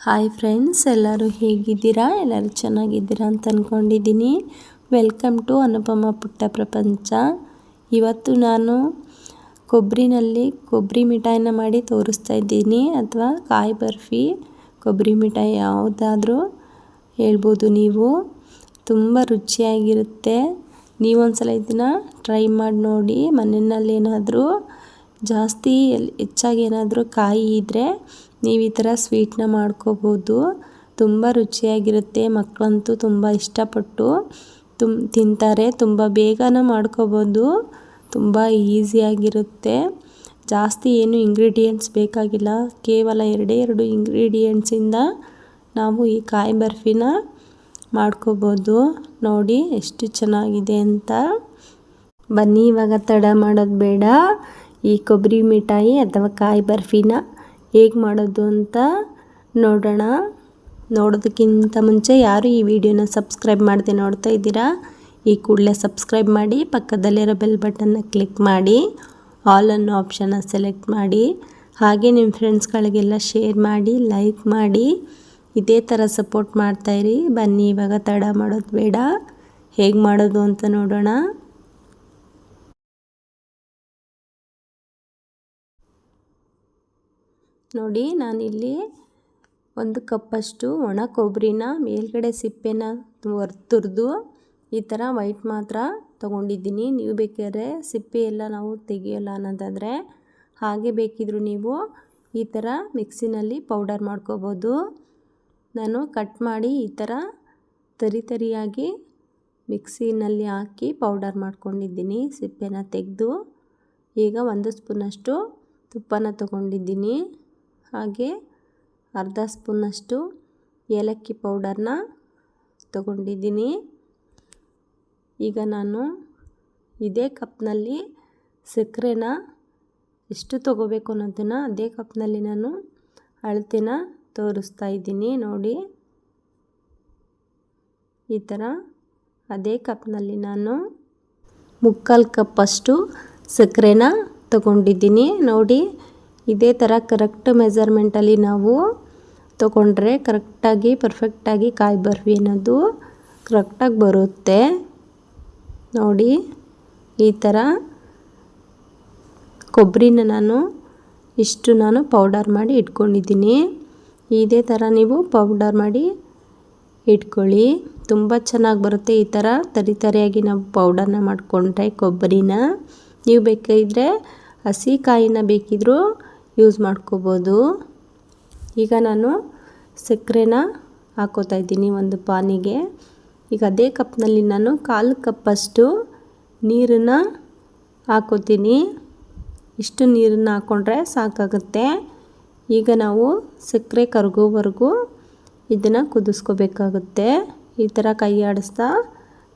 Hi friends ಎಲ್ಲರೂ ಹೇಗಿದ್ದೀರಾ? ಎಲ್ಲರೂ ಚೆನ್ನಾಗಿದ್ದೀರಾ ಅಂತ ಅಂದ್ಕೊಂಡಿದ್ದೀನಿ ವೆಲ್ಕಮ್ ಟು ಅನುಪಮ ಪುಟ್ಟ ಪ್ರಪಂಚ ಇವತ್ತು ನಾನು ಕೊಬ್ಬರಿನಲ್ಲಿ ಕೊಬ್ಬರಿ ಮಿಠಾಯಿನ ಮಾಡಿ ತೋರಿಸ್ತಾ ಇದ್ದೀನಿ ಅಥವಾ ಕಾಯಿ ಬರ್ಫಿ ಕೊಬ್ಬರಿ ಮಿಠಾಯಿ ಯಾವುದಾದ್ರೂ ಹೇಳ್ಬೋದು ನೀವು. ತುಂಬ ರುಚಿಯಾಗಿರುತ್ತೆ. ನೀವೊಂದ್ಸಲ ಇದನ್ನು ಟ್ರೈ ಮಾಡಿ ನೋಡಿ. ಮನೆಯಲ್ಲಿ ಏನಾದರೂ ಜಾಸ್ತಿ ಹೆಚ್ಚಾಗಿ ಏನಾದರೂ ಕಾಯಿ ಇದ್ದರೆ ನೀವು ಈ ಥರ ಸ್ವೀಟ್ನ ಮಾಡ್ಕೋಬೋದು. ತುಂಬ ರುಚಿಯಾಗಿರುತ್ತೆ. ಮಕ್ಕಳಂತೂ ತುಂಬ ಇಷ್ಟಪಟ್ಟು ತುಮ್, ತಿಂತಾರೆ. ತುಂಬ ಬೇಗನೆ ಮಾಡ್ಕೋಬೋದು. ತುಂಬ ಈಸಿಯಾಗಿರುತ್ತೆ. ಜಾಸ್ತಿ ಏನು ಇಂಗ್ರೀಡಿಯೆಂಟ್ಸ್ ಬೇಕಾಗಿಲ್ಲ. ಕೇವಲ ಎರಡೇ ಎರಡು ಇಂಗ್ರೀಡಿಯೆಂಟ್ಸಿಂದ ನಾವು ಈ ಕಾಯಿ ಬರ್ಫಿನ ಮಾಡ್ಕೋಬೋದು. ನೋಡಿ ಎಷ್ಟು ಚೆನ್ನಾಗಿದೆ ಅಂತ. ಬನ್ನಿ, ಇವಾಗ ತಡ ಮಾಡೋದು ಬೇಡ. ಈ ಕೊಬ್ಬರಿ ಮಿಠಾಯಿ ಅಥವಾ ಕಾಯಿ ಬರ್ಫಿನ ಹೇಗೆ ಮಾಡೋದು ಅಂತ ನೋಡೋಣ. ನೋಡೋದಕ್ಕಿಂತ ಮುಂಚೆ ಯಾರು ಈ ವಿಡಿಯೋನ ಸಬ್ಸ್ಕ್ರೈಬ್ ಮಾಡದೆ ನೋಡ್ತಾ ಇದ್ದೀರಾ, ಈ ಕೂಡಲೇ ಸಬ್ಸ್ಕ್ರೈಬ್ ಮಾಡಿ, ಪಕ್ಕದಲ್ಲಿರೋ ಬೆಲ್ ಬಟನ್ನ ಕ್ಲಿಕ್ ಮಾಡಿ, ಆಲ್ ಅನ್ನೋ ಆಪ್ಷನ್ನ ಸೆಲೆಕ್ಟ್ ಮಾಡಿ, ಹಾಗೆ ನಿಮ್ಮ ಫ್ರೆಂಡ್ಸ್ಗಳಿಗೆಲ್ಲ ಶೇರ್ ಮಾಡಿ, ಲೈಕ್ ಮಾಡಿ, ಇದೇ ಥರ ಸಪೋರ್ಟ್ ಮಾಡ್ತಾಯಿರಿ ಬನ್ನಿ, ಇವಾಗ ತಡ ಮಾಡೋದು ಬೇಡ. ಹೇಗೆ ಮಾಡೋದು ಅಂತ ನೋಡೋಣ. ನೋಡಿ, ನಾನಿಲ್ಲಿ ಒಂದು ಕಪ್ಪಷ್ಟು ಒಣ ಕೊಬ್ಬರಿನ ಮೇಲ್ಗಡೆ ಸಿಪ್ಪೆನ ತುರಿದು, ಈ ಥರ ವೈಟ್ ಮಾತ್ರ ತೊಗೊಂಡಿದ್ದೀನಿ. ನೀವು ಬೇಕಾದ್ರೆ ಸಿಪ್ಪೆ ಎಲ್ಲ ನಾವು ತೆಗಿಯೋಲ್ಲ ಅನ್ನೋದಾದರೆ, ಹಾಗೆ ಬೇಕಿದ್ರು ನೀವು ಈ ಥರ ಮಿಕ್ಸಿನಲ್ಲಿ ಪೌಡರ್ ಮಾಡ್ಕೋಬೋದು. ನಾನು ಕಟ್ ಮಾಡಿ ಈ ಥರ ತರಿ ತರಿಯಾಗಿ ಮಿಕ್ಸಿನಲ್ಲಿ ಹಾಕಿ ಪೌಡರ್ ಮಾಡ್ಕೊಂಡಿದ್ದೀನಿ ಸಿಪ್ಪೆನ ತೆಗೆದು. ಈಗ ಒಂದು ಸ್ಪೂನಷ್ಟು ತುಪ್ಪನ ತೊಗೊಂಡಿದ್ದೀನಿ. ಹಾಗೆ ಅರ್ಧ ಸ್ಪೂನಷ್ಟು ಏಲಕ್ಕಿ ಪೌಡರ್ನ ತಗೊಂಡಿದ್ದೀನಿ. ಈಗ ನಾನು ಇದೇ ಕಪ್ನಲ್ಲಿ ಸಕ್ಕರೆನ ಎಷ್ಟು ತಗೋಬೇಕು ಅನ್ನೋದನ್ನು ಅದೇ ಕಪ್ನಲ್ಲಿ ನಾನು ಅಳತೆನ ತೋರಿಸ್ತಾ ಇದ್ದೀನಿ ನೋಡಿ. ಈ ಥರ ಅದೇ ಕಪ್ನಲ್ಲಿ ನಾನು ಮುಕ್ಕಾಲು ಕಪ್ಪಷ್ಟು ಸಕ್ಕರೆನ ತಗೊಂಡಿದ್ದೀನಿ ನೋಡಿ. ಇದೇ ಥರ ಕರೆಕ್ಟ್ ಮೆಸರ್ಮೆಂಟಲ್ಲಿ ನಾವು ತೊಗೊಂಡ್ರೆ ಕರೆಕ್ಟಾಗಿ ಪರ್ಫೆಕ್ಟಾಗಿ ಕಾಯಿ ಬರ್ಫಿ ಅನ್ನೋದು ಕರೆಕ್ಟಾಗಿ ಬರುತ್ತೆ. ನೋಡಿ, ಈ ಥರ ಕೊಬ್ಬರಿನ ನಾನು ಇಷ್ಟು ನಾನು ಪೌಡರ್ ಮಾಡಿ ಇಟ್ಕೊಂಡಿದ್ದೀನಿ. ಇದೇ ಥರ ನೀವು ಪೌಡರ್ ಮಾಡಿ ಇಟ್ಕೊಳ್ಳಿ. ತುಂಬ ಚೆನ್ನಾಗಿ ಬರುತ್ತೆ ಈ ಥರ ತರಿ ತರಿಯಾಗಿ ನಾವು ಪೌಡರ್ನ ಮಾಡಿಕೊಂಡ್ರೆ ಕೊಬ್ಬರಿನ ನೀವು ಬೇಕಿದ್ರೆ ಹಸಿ ಕಾಯಿನ ಬೇಕಿದ್ದರೂ ಯೂಸ್ ಮಾಡ್ಕೋಬೋದು. ಈಗ ನಾನು ಸಕ್ಕರೆನ ಹಾಕೋತಾ ಇದ್ದೀನಿ ಒಂದು ಪಾನಿಗೆ. ಈಗ ಅದೇ ಕಪ್ನಲ್ಲಿ ನಾನು ಕಾಲು ಕಪ್ಪಷ್ಟು ನೀರನ್ನು ಹಾಕೋತೀನಿ. ಇಷ್ಟು ನೀರನ್ನು ಹಾಕ್ಕೊಂಡ್ರೆ ಸಾಕಾಗುತ್ತೆ. ಈಗ ನಾವು ಸಕ್ಕರೆ ಕರಗೋವರೆಗೂ ಇದನ್ನು ಕುದಿಸ್ಕೋಬೇಕಾಗುತ್ತೆ. ಈ ಥರ ಕೈ ಆಡಿಸ್ತಾ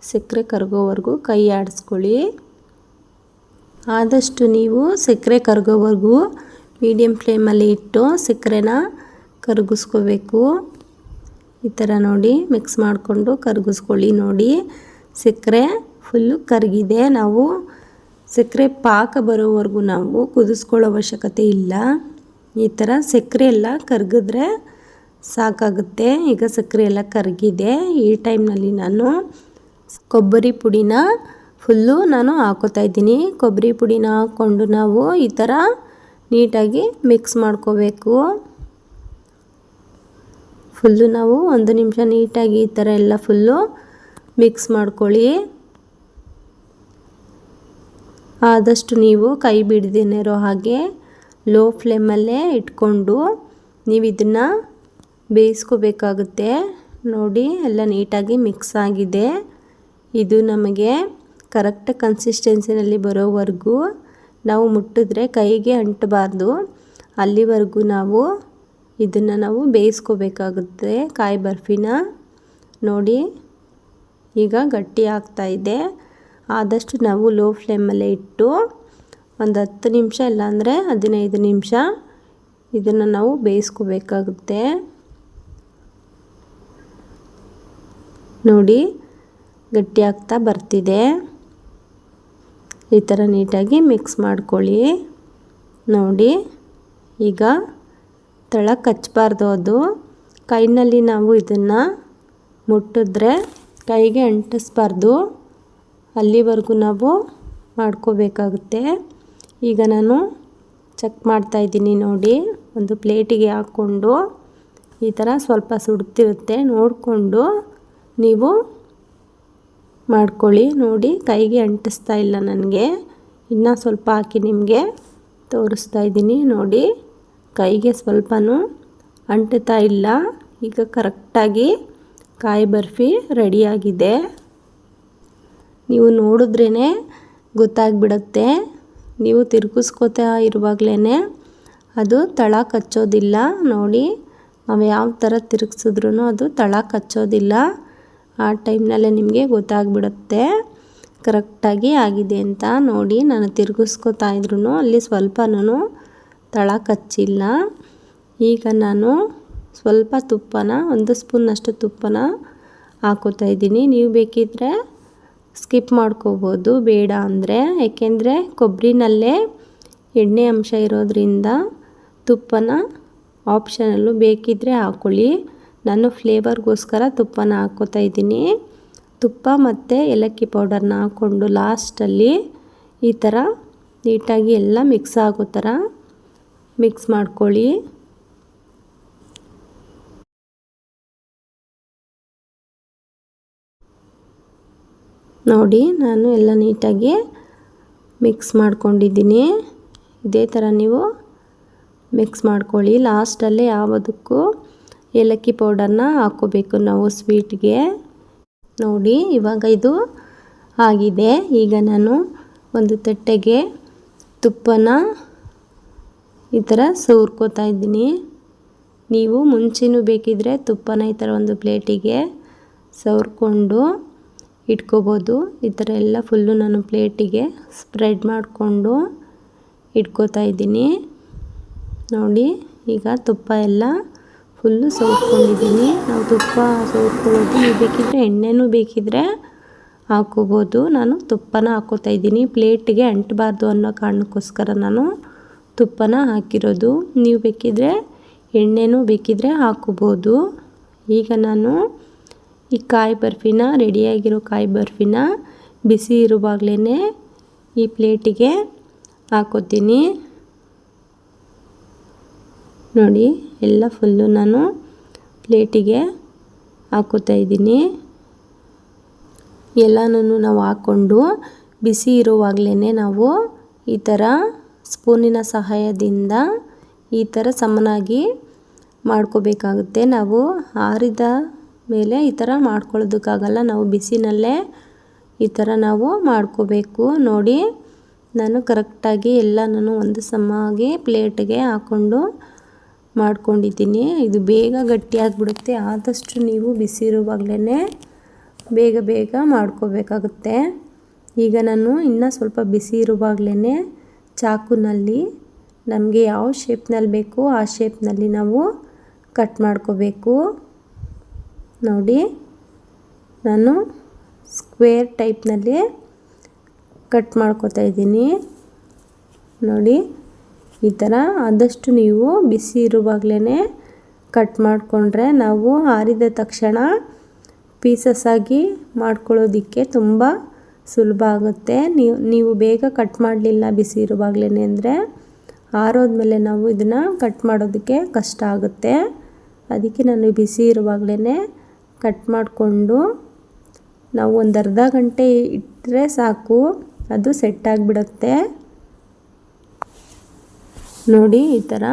ಸಕ್ಕರೆ ಕರಗೋವರೆಗೂ ಕೈ ಆಡಿಸ್ಕೊಳ್ಳಿ. ಆದಷ್ಟು ನೀವು ಸಕ್ಕರೆ ಕರಗೋವರೆಗೂ ಮೀಡಿಯಮ್ ಫ್ಲೇಮಲ್ಲಿ ಇಟ್ಟು ಸಕ್ಕರೆನ ಕರಗಿಸ್ಕೋಬೇಕು. ಈ ಥರ ನೋಡಿ ಮಿಕ್ಸ್ ಮಾಡಿಕೊಂಡು ಕರಗಿಸ್ಕೊಳ್ಳಿ ನೋಡಿ. ಸಕ್ಕರೆ ಫುಲ್ಲು ಕರಗಿದೆ. ನಾವು ಸಕ್ಕರೆ ಪಾಕ ಬರೋವರೆಗೂ ನಾವು ಕುದಿಸ್ಕೊಳ್ಳೋ ಅವಶ್ಯಕತೆ ಇಲ್ಲ. ಈ ಥರ ಸಕ್ಕರೆ ಎಲ್ಲ ಕರಗಿದ್ರೆ ಸಾಕಾಗುತ್ತೆ. ಈಗ ಸಕ್ಕರೆ ಎಲ್ಲ ಕರಗಿದೆ. ಈ ಟೈಮ್ನಲ್ಲಿ ನಾನು ಕೊಬ್ಬರಿ ಪುಡಿನ ಫುಲ್ಲು ನಾನು ಹಾಕೋತಾ ಇದ್ದೀನಿ. ಕೊಬ್ಬರಿ ಪುಡಿನ ಹಾಕ್ಕೊಂಡು ನಾವು ಈ ಥರ ನೀಟಾಗಿ ಮಿಕ್ಸ್ ಮಾಡ್ಕೋಬೇಕು. ಫುಲ್ಲು ನಾವು ಒಂದು ನಿಮಿಷ ನೀಟಾಗಿ ಈ ಥರ ಎಲ್ಲ ಫುಲ್ಲು ಮಿಕ್ಸ್ ಮಾಡ್ಕೊಳ್ಳಿ. ಆದಷ್ಟು ನೀವು ಕೈ ಬಿಡ್ದೇನೆ ಹಾಗೆ ಲೋ ಫ್ಲೇಮಲ್ಲೇ ಇಟ್ಕೊಂಡು ನೀವು ಇದನ್ನು ಬೇಯಿಸ್ಕೋಬೇಕಾಗುತ್ತೆ. ನೋಡಿ, ಎಲ್ಲ ನೀಟಾಗಿ ಮಿಕ್ಸ್ ಆಗಿದೆ. ಇದು ನಮಗೆ ಕರೆಕ್ಟ್ ಕನ್ಸಿಸ್ಟೆನ್ಸಿನಲ್ಲಿ ಬರೋವರೆಗೂ ನಾವು ಮುಟ್ಟಿದ್ರೆ ಕೈಗೆ ಅಂಟಬಾರ್ದು. ಅಲ್ಲಿವರೆಗೂ ನಾವು ಇದನ್ನು ನಾವು ಬೇಯಿಸ್ಕೋಬೇಕಾಗುತ್ತೆ ಕಾಯಿ ಬರ್ಫಿನ. ನೋಡಿ, ಈಗ ಗಟ್ಟಿ ಆಗ್ತಾ ಇದೆ. ಆದಷ್ಟು ನಾವು ಲೋ ಫ್ಲೇಮಲ್ಲೇ ಇಟ್ಟು ಒಂದು ಹತ್ತು ನಿಮಿಷ, ಇಲ್ಲಾಂದರೆ ಹದಿನೈದು ನಿಮಿಷ ಇದನ್ನು ನಾವು ಬೇಯಿಸ್ಕೋಬೇಕಾಗುತ್ತೆ. ನೋಡಿ, ಗಟ್ಟಿ ಆಗ್ತಾ ಬರ್ತಿದೆ. ಈ ಥರ ನೀಟಾಗಿ ಮಿಕ್ಸ್ ಮಾಡ್ಕೊಳ್ಳಿ. ನೋಡಿ, ಈಗ ತಳ ಕಚ್ಚಬಾರ್ದು ಅದು. ಕೈನಲ್ಲಿ ನಾವು ಇದನ್ನು ಮುಟ್ಟಿದ್ರೆ ಕೈಗೆ ಅಂಟಿಸ್ಬಾರ್ದು. ಅಲ್ಲಿವರೆಗೂ ನಾವು ಮಾಡ್ಕೋಬೇಕಾಗುತ್ತೆ. ಈಗ ನಾನು ಚೆಕ್ ಮಾಡ್ತಾಯಿದ್ದೀನಿ ನೋಡಿ, ಒಂದು ಪ್ಲೇಟಿಗೆ ಹಾಕ್ಕೊಂಡು ಈ ಥರ ಸ್ವಲ್ಪ ಸುಡ್ತಿರುತ್ತೆ. ನೋಡಿಕೊಂಡು ನೀವು ಮಾಡ್ಕೊಳ್ಳಿ, ನೋಡಿ. ಕೈಗೆ ಅಂಟಿಸ್ತಾ ಇಲ್ಲ ನನಗೆ. ಇನ್ನೂ ಸ್ವಲ್ಪ ಹಾಕಿ ನಿಮಗೆ ತೋರಿಸ್ತಾ ಇದ್ದೀನಿ, ನೋಡಿ. ಕೈಗೆ ಸ್ವಲ್ಪನೂ ಅಂಟುತ್ತಾ ಇಲ್ಲ. ಈಗ ಕರೆಕ್ಟಾಗಿ ಕಾಯಿ ಬರ್ಫಿ ರೆಡಿಯಾಗಿದೆ. ನೀವು ನೋಡಿದ್ರೇ ಗೊತ್ತಾಗ್ಬಿಡುತ್ತೆ. ನೀವು ತಿರುಗಿಸ್ಕೋತಾ ಇರುವಾಗಲೇ ಅದು ತಳ ಕಚ್ಚೋದಿಲ್ಲ. ನೋಡಿ, ನಾವು ಯಾವ ಥರ ತಿರುಗಿಸಿದ್ರೂ ಅದು ತಳ ಕಚ್ಚೋದಿಲ್ಲ. ಆ ಟೈಮ್ನಲ್ಲೇ ನಿಮಗೆ ಗೊತ್ತಾಗ್ಬಿಡುತ್ತೆ. ಕರೆಕ್ಟಾಗಿ ಆಗಿದೆ ಅಂತ ನೋಡಿ ನಾನು ತಿರುಗಿಸ್ಕೊತಾ ಇದ್ರೂ ಅಲ್ಲಿ ಸ್ವಲ್ಪನೂ ತಳ ಕಚ್ಚಿಲ್ಲ. ಈಗ ನಾನು ಸ್ವಲ್ಪ ತುಪ್ಪನ, ಒಂದು ಸ್ಪೂನಷ್ಟು ತುಪ್ಪನ ಹಾಕೋತಾ ಇದ್ದೀನಿ. ನೀವು ಬೇಕಿದ್ದರೆ ಸ್ಕಿಪ್ ಮಾಡ್ಕೋಬೋದು, ಬೇಡ ಅಂದರೆ. ಏಕೆಂದರೆ ಕೊಬ್ಬರಿನಲ್ಲೇ ಎಣ್ಣೆ ಅಂಶ ಇರೋದ್ರಿಂದ ತುಪ್ಪನ ಆಪ್ಷನಲ್ಲು ಬೇಕಿದ್ದರೆ ಹಾಕ್ಕೊಳ್ಳಿ ನಾನು ಫ್ಲೇವರ್ಗೋಸ್ಕರ ತುಪ್ಪನ ಹಾಕ್ಕೋತಾ ಇದ್ದೀನಿ. ತುಪ್ಪ ಮತ್ತು ಏಲಕ್ಕಿ ಪೌಡರ್ನ ಹಾಕ್ಕೊಂಡು ಲಾಸ್ಟಲ್ಲಿ ಈ ಥರ ನೀಟಾಗಿ ಎಲ್ಲ ಮಿಕ್ಸ್ ಆಗೋ ಥರ ಮಿಕ್ಸ್ ಮಾಡ್ಕೊಳ್ಳಿ. ನೋಡಿ, ನಾನು ಎಲ್ಲ ನೀಟಾಗಿ ಮಿಕ್ಸ್ ಮಾಡ್ಕೊಂಡಿದ್ದೀನಿ. ಇದೇ ಥರ ನೀವು ಮಿಕ್ಸ್ ಮಾಡ್ಕೊಳ್ಳಿ. ಲಾಸ್ಟಲ್ಲೇ ಯಾವುದಕ್ಕೂ ಏಲಕ್ಕಿ ಪೌಡರ್ನ ಹಾಕೋಬೇಕು ನಾವು ಸ್ವೀಟ್ಗೆ. ನೋಡಿ, ಇವಾಗ ಇದು ಆಗಿದೆ. ಈಗ ನಾನು ಒಂದು ತಟ್ಟೆಗೆ ತುಪ್ಪನ ಈ ಥರ ಸವರ್ಕೋತಾ ಇದ್ದೀನಿ. ನೀವು ಮುಂಚೆನೂ ಬೇಕಿದ್ದರೆ ತುಪ್ಪನ ಈ ಥರ ಒಂದು ಪ್ಲೇಟಿಗೆ ಸವರ್ಕೊಂಡು ಇಟ್ಕೋಬೋದು. ಈ ಥರ ಎಲ್ಲ ಫುಲ್ಲು ನಾನು ಪ್ಲೇಟಿಗೆ ಸ್ಪ್ರೆಡ್ ಮಾಡಿಕೊಂಡು ಇಟ್ಕೋತಾ ಇದ್ದೀನಿ. ನೋಡಿ, ಈಗ ತುಪ್ಪ ಎಲ್ಲ ಫುಲ್ಲು ಸವರ್ಕೊಂಡಿದ್ದೀನಿ ನಾವು ತುಪ್ಪ ಸವರ್ಕೊಳ್ಳೋದು ನೀವು ಬೇಕಿದ್ದರೆ ಎಣ್ಣೆನೂ ಬೇಕಿದ್ದರೆ ಹಾಕೋಬೋದು. ನಾನು ತುಪ್ಪನ ಹಾಕೋತಾ ಇದ್ದೀನಿ. ಪ್ಲೇಟಿಗೆ ಅಂಟಬಾರ್ದು ಅನ್ನೋ ಕಾರಣಕ್ಕೋಸ್ಕರ ನಾನು ತುಪ್ಪನ ಹಾಕಿರೋದು. ನೀವು ಬೇಕಿದ್ದರೆ ಎಣ್ಣೆನೂ ಬೇಕಿದ್ದರೆ ಹಾಕೋಬೋದು. ಈಗ ನಾನು ಈ ಕಾಯಿ ಬರ್ಫಿನ, ರೆಡಿಯಾಗಿರೋ ಕಾಯಿ ಬರ್ಫಿನ ಬಿಸಿ ಇರುವಾಗಲೇ ಈ ಪ್ಲೇಟಿಗೆ ಹಾಕೋತೀನಿ. ನೋಡಿ, ಎಲ್ಲ ಫುಲ್ಲು ನಾನು ಪ್ಲೇಟಿಗೆ ಹಾಕೋತಾ ಇದ್ದೀನಿ. ಎಲ್ಲನೂ ನಾವು ಹಾಕ್ಕೊಂಡು ಬಿಸಿ ಇರುವಾಗಲೇ ನಾವು ಈ ಥರ ಸ್ಪೂನಿನ ಸಹಾಯದಿಂದ ಈ ಥರ ಸಮನಾಗಿ ಮಾಡ್ಕೋಬೇಕಾಗುತ್ತೆ. ನಾವು ಆರಿದ ಮೇಲೆ ಈ ಥರ ಮಾಡ್ಕೊಳ್ಳೋದಕ್ಕಾಗಲ್ಲ, ನಾವು ಬಿಸಿನಲ್ಲೇ ಈ ಥರ ನಾವು ಮಾಡ್ಕೋಬೇಕು. ನೋಡಿ, ನಾನು ಕರೆಕ್ಟಾಗಿ ಎಲ್ಲನೂ ಒಂದು ಸಮಾಗಿ ಪ್ಲೇಟ್ಗೆ ಹಾಕ್ಕೊಂಡು ಮಾಡ್ಕೊಂಡಿದ್ದೀನಿ. ಇದು ಬೇಗ ಗಟ್ಟಿಯಾಗಿಬಿಡುತ್ತೆ ಆದಷ್ಟು ನೀವು ಬಿಸಿ ಇರುವಾಗಲೇ ಬೇಗ ಬೇಗ ಮಾಡ್ಕೋಬೇಕಾಗುತ್ತೆ. ಈಗ ನಾನು ಇನ್ನೂ ಸ್ವಲ್ಪ ಬಿಸಿ ಇರುವಾಗಲೇ ಚಾಕುನಲ್ಲಿ ನಮಗೆ ಯಾವ ಶೇಪ್ನಲ್ಲಿ ಬೇಕೋ ಆ ಶೇಪ್ನಲ್ಲಿ ನಾವು ಕಟ್ ಮಾಡ್ಕೋಬೇಕು. ನೋಡಿ, ನಾನು ಸ್ಕ್ವೇರ್ ಟೈಪ್ನಲ್ಲಿ ಕಟ್ ಮಾಡ್ಕೋತಾ ಇದ್ದೀನಿ. ನೋಡಿ ಈ ಥರ ಆದಷ್ಟು ನೀವು ಬಿಸಿ ಇರುವಾಗಲೇ ಕಟ್ ಮಾಡಿಕೊಂಡ್ರೆ ನಾವು ಆರಿದ ತಕ್ಷಣ ಪೀಸಸ್ ಆಗಿ ಮಾಡ್ಕೊಳ್ಳೋದಕ್ಕೆ ತುಂಬ ಸುಲಭ ಆಗುತ್ತೆ. ನೀವು ನೀವು ಬೇಗ ಕಟ್ ಮಾಡಲಿಲ್ಲ ಬಿಸಿ ಇರುವಾಗಲೇ ಅಂದರೆ ಆರೋದ್ಮೇಲೆ ನಾವು ಇದನ್ನು ಕಟ್ ಮಾಡೋದಕ್ಕೆ ಕಷ್ಟ ಆಗುತ್ತೆ. ಅದಕ್ಕೆ ನಾನು ಬಿಸಿ ಇರುವಾಗಲೇ ಕಟ್ ಮಾಡಿಕೊಂಡು ನಾವು ಒಂದು ಅರ್ಧ ಗಂಟೆ ಇಟ್ಟರೆ ಸಾಕು, ಅದು ಸೆಟ್ ಆಗಿಬಿಡುತ್ತೆ. ನೋಡಿ, ಈ ಥರ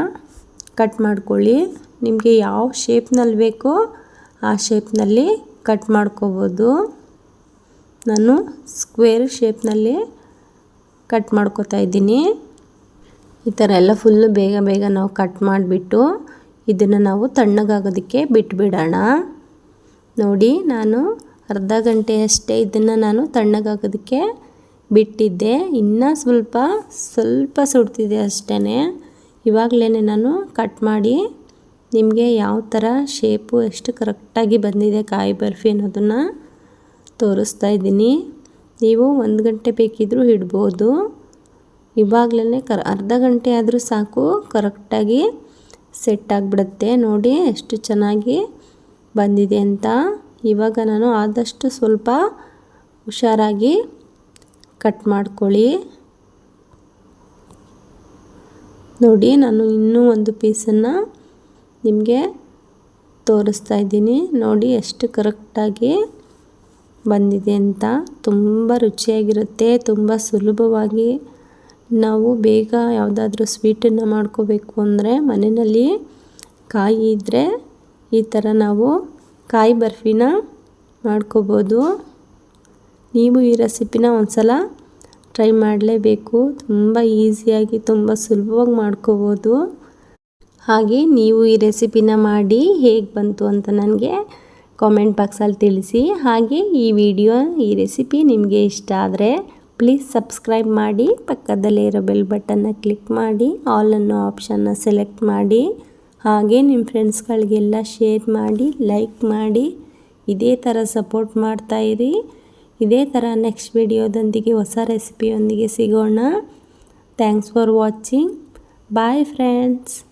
ಕಟ್ ಮಾಡ್ಕೊಳ್ಳಿ. ನಿಮಗೆ ಯಾವ ಶೇಪ್ನಲ್ಲಿ ಬೇಕೋ ಆ ಶೇಪ್ನಲ್ಲಿ ಕಟ್ ಮಾಡ್ಕೋಬೋದು. ನಾನು ಸ್ಕ್ವೇರ್ ಶೇಪ್ನಲ್ಲಿ ಕಟ್ ಮಾಡ್ಕೋತಾ ಇದ್ದೀನಿ. ಈ ಥರ ಎಲ್ಲ ಫುಲ್ಲು ಬೇಗ ಬೇಗ ನಾವು ಕಟ್ ಮಾಡಿಬಿಟ್ಟು ಇದನ್ನು ನಾವು ತಣ್ಣಗಾಗೋದಕ್ಕೆ ಬಿಟ್ಬಿಡೋಣ. ನೋಡಿ, ನಾನು ಅರ್ಧ ಗಂಟೆಯಷ್ಟೇ ಇದನ್ನು ನಾನು ತಣ್ಣಗಾಗೋದಕ್ಕೆ ಬಿಟ್ಟಿದ್ದೆ. ಇನ್ನೂ ಸ್ವಲ್ಪ ಸ್ವಲ್ಪ ಸುಡ್ತಿದೆ ಅಷ್ಟೇ ಇವಾಗಲೇ ನಾನು ಕಟ್ ಮಾಡಿ ನಿಮಗೆ ಯಾವ ಥರ ಶೇಪು ಎಷ್ಟು ಕರೆಕ್ಟಾಗಿ ಬಂದಿದೆ ಕಾಯಿ ಬರ್ಫಿ ಅನ್ನೋದನ್ನು ತೋರಿಸ್ತಾ ಇದ್ದೀನಿ. ನೀವು ಒಂದು ಗಂಟೆ ಬೇಕಿದ್ದರೂ ಇಡ್ಬೋದು. ಇವಾಗಲೇ ಕರ್, ಅರ್ಧ ಗಂಟೆ ಆದರೂ ಸಾಕು ಕರೆಕ್ಟಾಗಿ ಸೆಟ್ ಆಗಿಬಿಡುತ್ತೆ. ನೋಡಿ ಎಷ್ಟು ಚೆನ್ನಾಗಿ ಬಂದಿದೆ ಅಂತ. ಇವಾಗ ನಾನು ಆದಷ್ಟು ಸ್ವಲ್ಪ ಹುಷಾರಾಗಿ ಕಟ್ ಮಾಡ್ಕೊಳ್ಳಿ. ನೋಡಿ, ನಾನು ಇನ್ನೂ ಒಂದು ಪೀಸನ್ನು ನಿಮಗೆ ತೋರಿಸ್ತಾ ಇದ್ದೀನಿ. ನೋಡಿ, ಎಷ್ಟು ಕರೆಕ್ಟಾಗಿ ಬಂದಿದೆ ಅಂತ. ತುಂಬ ರುಚಿಯಾಗಿರುತ್ತೆ, ತುಂಬ ಸುಲಭವಾಗಿ ನಾವು ಬೇಗ ಯಾವುದಾದ್ರೂ ಸ್ವೀಟನ್ನು ಮಾಡ್ಕೋಬೇಕು ಅಂದರೆ ಮನೆಯಲ್ಲಿ ಕಾಯಿ ಇದ್ದರೆ ಈ ಥರ ನಾವು ಕಾಯಿ ಬರ್ಫಿನ ಮಾಡ್ಕೋಬೋದು. ನೀವು ಈ ರೆಸಿಪಿನ ಒಂದು ಸಲ ಟ್ರೈ ಮಾಡಲೇಬೇಕು. ತುಂಬ ಈಸಿಯಾಗಿ, ತುಂಬ ಸುಲಭವಾಗಿ ಮಾಡ್ಕೋಬೋದು. ಹಾಗೆ ನೀವು ಈ ರೆಸಿಪಿನ ಮಾಡಿ ಹೇಗೆ ಬಂತು ಅಂತ ನನಗೆ ಕಾಮೆಂಟ್ ಬಾಕ್ಸಲ್ಲಿ ತಿಳಿಸಿ. ಹಾಗೆ ಈ ವಿಡಿಯೋ, ಈ ರೆಸಿಪಿ ನಿಮಗೆ ಇಷ್ಟ ಆದರೆ ಪ್ಲೀಸ್ ಸಬ್ಸ್ಕ್ರೈಬ್ ಮಾಡಿ, ಪಕ್ಕದಲ್ಲೇ ಇರೋ ಬೆಲ್ ಬಟನ್ನ ಕ್ಲಿಕ್ ಮಾಡಿ, ಆಲ್ ಅನ್ನೋ ಆಪ್ಷನ್ನ ಸೆಲೆಕ್ಟ್ ಮಾಡಿ. ಹಾಗೆ ನಿಮ್ಮ ಫ್ರೆಂಡ್ಸ್ಗಳಿಗೆಲ್ಲ ಶೇರ್ ಮಾಡಿ, ಲೈಕ್ ಮಾಡಿ, ಇದೇ ಥರ ಸಪೋರ್ಟ್ ಮಾಡ್ತಾಯಿರಿ ಇದೇ ಥರ ನೆಕ್ಸ್ಟ್ ವಿಡಿಯೋದೊಂದಿಗೆ ಹೊಸ ರೆಸಿಪಿಯೊಂದಿಗೆ ಸಿಗೋಣ. Thanks for watching bye friends